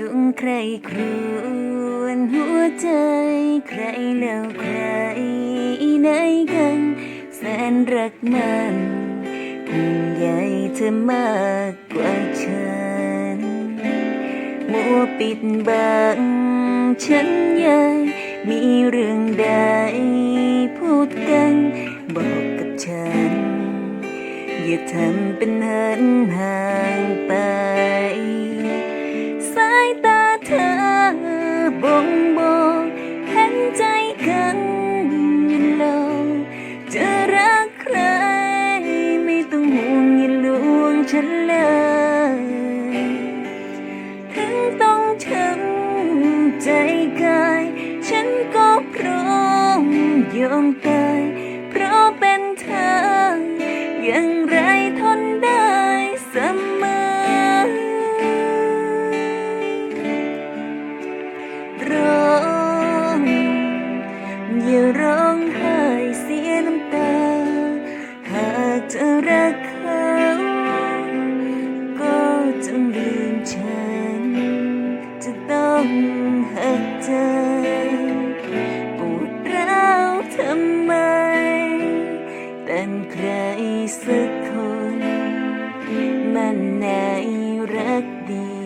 จงใครคูนหัวใจ ใครแล้วใครไหนกัน แสนรักมันห่งใยเธอมากกว่าฉัน มัวปิดบังฉันยังมีเรื่องใดพูดกัน บอกกับฉัน อย่าทำเป็นเหินห่างไป เธอบ่งบอกเห็นใจกันย่าลงจะรักใครไม่ต้องห่วงย่าลวงฉันเลยถึงต้องช้ำใจกาย ฉันก็พร้อมยอมตาย เสียน้ำตา หากเธอรักเขา ก็จงลืมฉัน จะต้องหักใจปวดร้าวทำไม เป็นใครสักคน มันไหนรักดี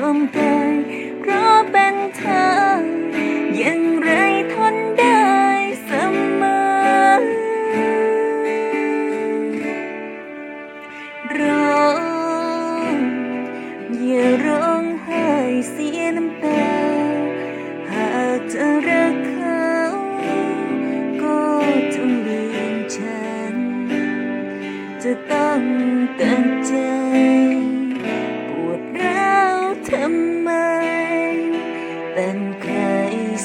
ยอมตายเพราะเป็นเธอย่างไรทนได้เสมอร้องอย่าร้องไห้เสียน้ำตา หากเธอรักเขา ก็จงเลืมฉัน จะต้องตั้งใจ เป็นใคร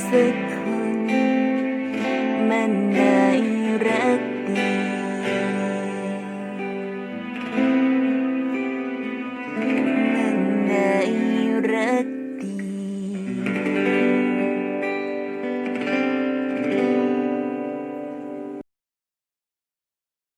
สักคนมัน